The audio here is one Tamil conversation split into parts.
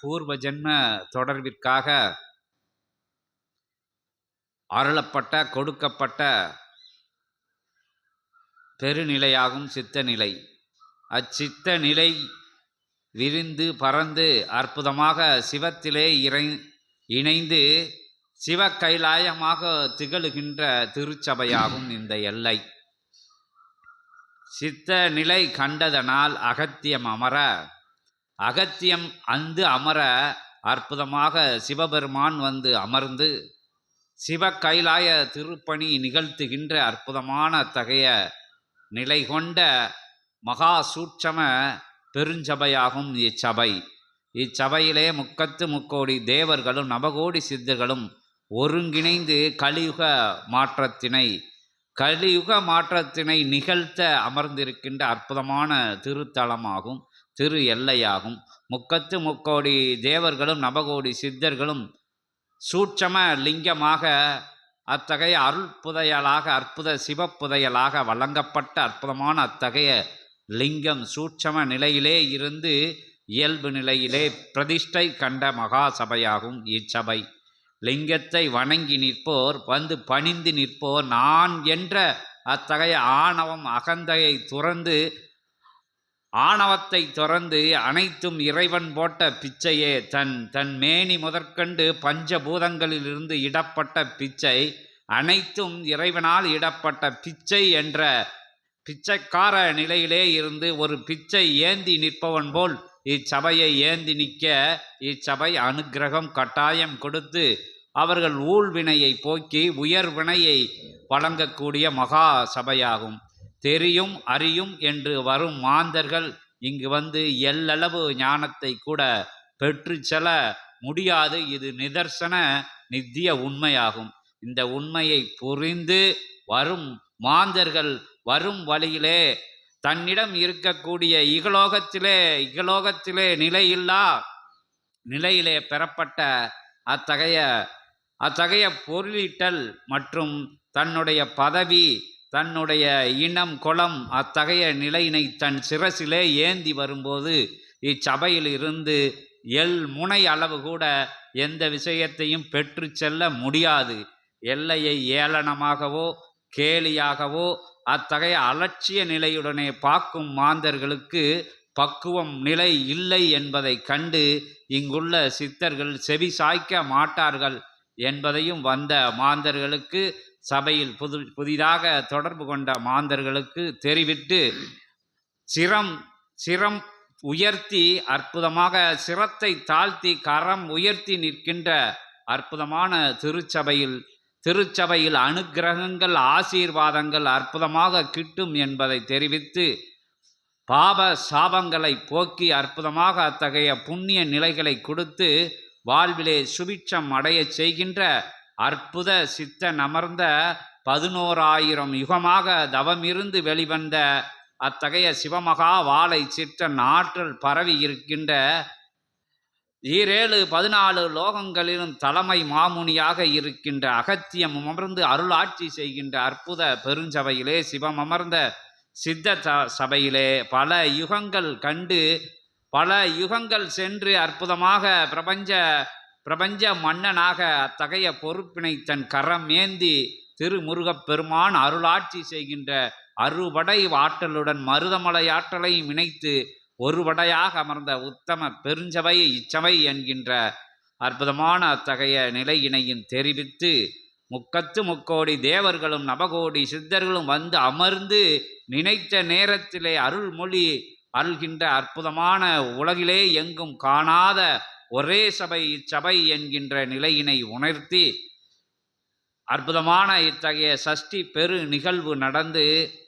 பூர்வ ஜென்ம தொடர்பிற்காக அருளப்பட்ட கொடுக்கப்பட்ட பெருநிலையாகும் சித்த நிலை அச்சித்த நிலை விரிந்து பறந்து அற்புதமாக சிவத்திலே இறை இணைந்து சிவ கைலாயமாக திகழுகின்ற திருச்சபையாகும் இந்த எல்லை. சித்த நிலை கண்டதனால் அகத்தியம் அமர அகத்தியம் அந்து அமர அற்புதமாக சிவபெருமான் வந்து அமர்ந்து சிவ கைலாய திருப்பணி நிகழ்த்துகின்ற அற்புதமான அத்தகைய நிலை கொண்ட மகா சூட்சம பெருஞ்சபையாகும் இச்சபை. இச்சபையிலே முக்கத்து முக்கோடி தேவர்களும் நவகோடி சித்தர்களும் ஒருங்கிணைந்து கலியுக மாற்றத்தினை கலியுக மாற்றத்தினை நிகழ்த்த அமர்ந்திருக்கின்ற அற்புதமான திருத்தலமாகும். திரு எல்லையாகும். முக்கத்து முக்கோடி தேவர்களும் நவகோடி சித்தர்களும் சூட்சம லிங்கமாக அத்தகைய அருள் புதையலாக அற்புத சிவப்புதையலாக வழங்கப்பட்ட அற்புதமான அத்தகைய லிங்கம் சூட்சம நிலையிலே இருந்து இயல்பு நிலையிலே பிரதிஷ்டை கண்ட மகா சபையாகும் இச்சபை. லிங்கத்தை வணங்கி நிற்போர் வந்து பணிந்து நிற்போர் நான் என்ற அத்தகைய ஆணவம் அகந்தையை துறந்து ஆணவத்தை துறந்து அனைத்தும் இறைவன் போட்ட பிச்சையே. தன் தன் மேனி முதற்கண்டு பஞ்சபூதங்களிலிருந்து இடப்பட்ட பிச்சை அனைத்தும் இறைவனால் இடப்பட்ட பிச்சை என்ற பிச்சைக்கார நிலையிலே இருந்து ஒரு பிச்சை ஏந்தி நிற்பவன் போல் இச்சபையை ஏந்தி நிற்க இச்சபை அனுக்கிரகம் கட்டாயம் கொடுத்து அவர்கள் ஊழ்வினையை போக்கி உயர் வினையை வழங்கக்கூடிய மகா சபையாகும் தெரியும் அறியும் என்று வரும் மாந்தர்கள் இங்கு வந்து எல்லளவு ஞானத்தை கூட பெற்று செல்ல முடியாது. இது நிதர்சன நித்திய உண்மையாகும். இந்த உண்மையை புரிந்து வரும் மாந்தர்கள் வரும் வழியிலே தன்னிடம் இருக்கக்கூடிய இகலோகத்திலே இகலோகத்திலே நிலையில்லா நிலையிலே பெறப்பட்ட அத்தகைய அத்தகைய பொருளீட்டல் மற்றும் தன்னுடைய பதவி தன்னுடைய இனம் குலம் அத்தகைய நிலையினை தன் சிரசிலே ஏந்தி வரும்போது இச்சபையில் இருந்து எல் முனை அளவு கூட எந்த விஷயத்தையும் பெற்று செல்ல முடியாது. எல்லையை ஏளனமாகவோ கேலியாகவோ அத்தகைய அலட்சிய நிலையுடனே பார்க்கும் மாந்தர்களுக்கு பக்குவம் நிலை இல்லை என்பதை கண்டு இங்குள்ள சித்தர்கள் செவி சாய்க்க மாட்டார்கள் என்பதையும் வந்த மாந்தர்களுக்கு சபையில் புது புதிதாக தொடர்பு கொண்ட மாந்தர்களுக்கு தெரிவித்து சிரம் சிரம் உயர்த்தி அற்புதமாக சிரத்தை தாழ்த்தி கரம் உயர்த்தி நிற்கின்ற அற்புதமான திருச்சபையில் திருச்சபையில் அனுக்கிரகங்கள் ஆசீர்வாதங்கள் அற்புதமாக கிட்டும் என்பதை தெரிவித்து பாப சாபங்களை போக்கி அற்புதமாக அத்தகைய புண்ணிய நிலைகளை கொடுத்து வாழ்விலே சுபிட்சம் அடையச் செய்கின்ற அற்புத சித்த நமர்ந்த பதினோராயிரம் யுகமாக தவமிருந்து வெளிவந்த அத்தகைய சிவமகா வாழை சிற்றன் ஆற்றல் பரவி இருக்கின்ற ஈரேழு பதினாலு லோகங்களிலும் தலைமை மாமுனியாக இருக்கின்ற அகத்தியம் அமர்ந்து அருளாட்சி செய்கின்ற அற்புத பெருஞ்சபையிலே சிவம் அமர்ந்த சித்த ச- சபையிலே பல யுகங்கள் கண்டு பல யுகங்கள் சென்று அற்புதமாக பிரபஞ்ச பிரபஞ்ச மன்னனாக அத்தகைய பொறுப்பினை தன் கரம் ஏந்தி திருமுருகப் பெருமான் அருளாட்சி செய்கின்ற அறுபடை ஆற்றலுடன் மருதமலை ஆற்றலையும் இணைத்து ஒருபடையாக அமர்ந்த உத்தம பெருஞ்சபை இச்சபை என்கின்ற அற்புதமான அத்தகைய நிலையினையும் தெரிவித்து முக்கத்து முக்கோடி தேவர்களும் நவகோடி சித்தர்களும் வந்து அமர்ந்து நினைத்த நேரத்திலே அருள்மொழி அருள்கின்ற அற்புதமான உலகிலே எங்கும் காணாத ஒரே சபை இச்சபை என்கின்ற நிலையினை உணர்த்தி அற்புதமான இத்தகைய சஷ்டி பெரு நிகழ்வு நடந்து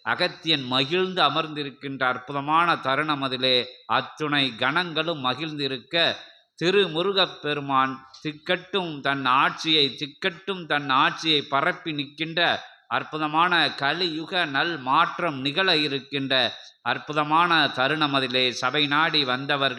அகத்தியன் மகிழ்ந்து அமர்ந்திருக்கின்ற அற்புதமான தருணம் அதிலே அத்துணை கணங்களும் மகிழ்ந்திருக்க திரு முருகப் பெருமான் திக்கட்டும் தன் ஆட்சியை திக்கட்டும் தன் ஆட்சியை பரப்பி நிற்கின்ற அற்புதமான கலியுக நல் மாற்றம் நிகழ இருக்கின்ற அற்புதமான தருணம் அதிலே சபை நாடி வந்தவர்கள்